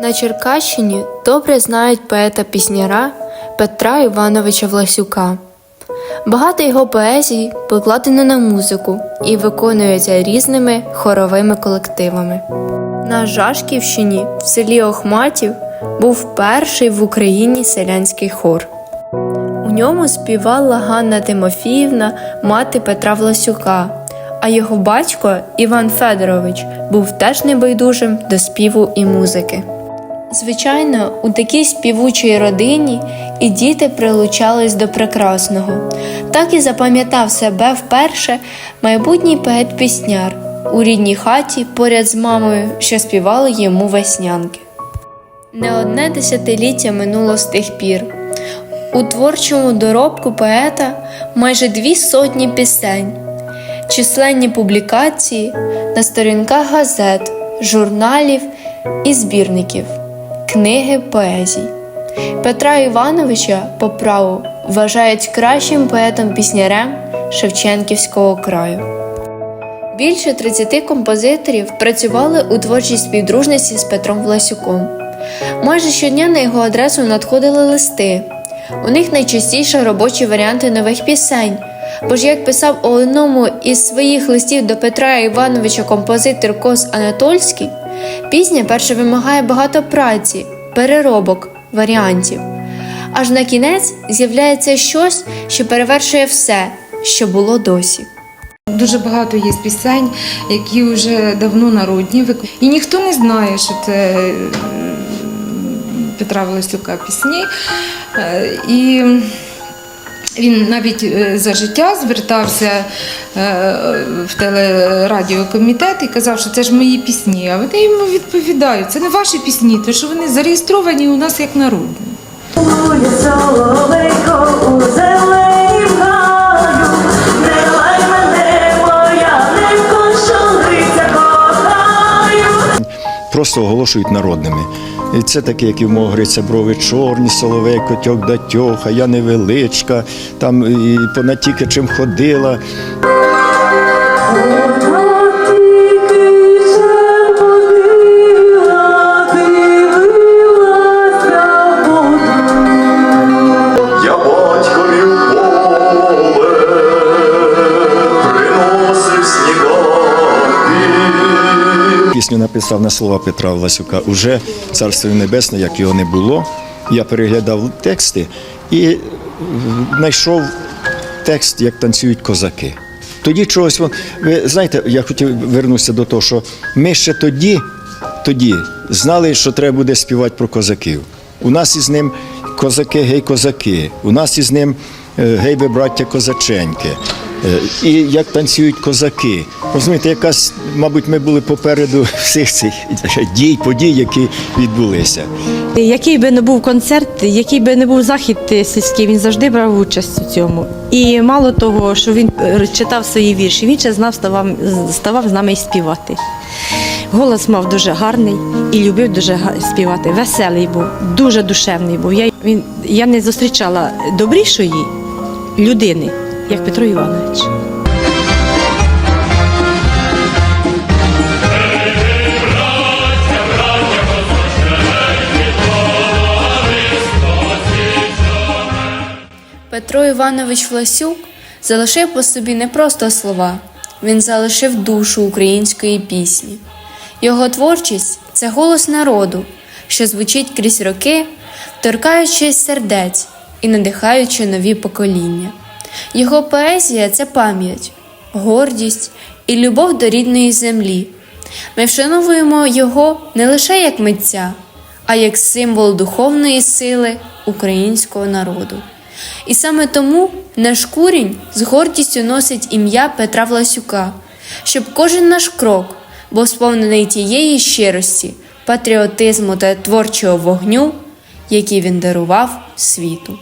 На Черкащині добре знають поета-пісняра Петра Івановича Власюка. Багато його поезій покладено на музику і виконується різними хоровими колективами. На Жашківщині в селі Охматів був перший в Україні селянський хор. У ньому співала Ганна Тимофіївна, мати Петра Власюка, а його батько Іван Федорович був теж небайдужим до співу і музики. Звичайно, у такій співучій родині і діти прилучались до прекрасного. Так і запам'ятав себе вперше майбутній поет-пісняр у рідній хаті поряд з мамою, що співали йому веснянки. Не одне десятиліття минуло з тих пір. У творчому доробку поета майже дві сотні пісень, численні публікації на сторінках газет, журналів і збірників, книги поезій. Петра Івановича по праву вважають кращим поетом-піснярем Шевченківського краю. Більше 30 композиторів працювали у творчій співдружності з Петром Власюком. Майже щодня на його адресу надходили листи. У них найчастіше робочі варіанти нових пісень. Бо ж як писав у одному із своїх листів до Петра Івановича композитор Кос Анатольський, пісня перше вимагає багато праці, переробок, варіантів. Аж на кінець з'являється щось, що перевершує все, що було досі. Дуже багато є пісень, які вже давно народні. І ніхто не знає, що це е, Петра Волосюка пісні. Е, І він навіть е, за життя звертався е, в телерадіокомітет і казав, що це ж мої пісні. А вони йому відповідають, це не ваші пісні, тому що вони зареєстровані у нас як народні. Просто оголошують народними. І це таке, як і в мого Гриця брови чорні, соловей, котьок да тьоха, я невеличка, там і тільки чим ходила. Пісню написав на слова Петра Власюка. Уже царство небесне, як його не було. Я переглядав тексти і е, знайшов текст, як танцюють козаки. Тоді чогось вон. Ви знаєте, я хотів вернутися до того, що ми ще тоді, тоді знали, що треба буде співати про козаків. У нас із ним козаки, гей, козаки. У нас із ним е, гей, ви браття козаченьки. Е, І як танцюють козаки. Розумієте, якась, мабуть, ми були попереду всіх цих дій, подій, які відбулися. Який би не був концерт, який би не був захід сільський, він завжди брав участь у цьому. І мало того, що він е, читав свої вірші, він ще знав, ставав, ставав з нами і співати. Голос мав дуже гарний і любив дуже співати. Веселий був, дуже душевний був. Я, він, я не зустрічала добрішої людини, як Петро Іванович. Петро Іванович Власюк залишив по собі не просто слова, він залишив душу української пісні. Його творчість це голос народу, що звучить крізь роки, торкаючи сердець і надихаючи нові покоління. Його поезія це пам'ять, гордість і любов до рідної землі. Ми вшановуємо його не лише як митця, а як символ духовної сили українського народу. І саме тому наш курінь з гордістю носить ім'я Петра Власюка, щоб кожен наш крок був сповнений тієї щирості, патріотизму та творчого вогню, який він дарував світу.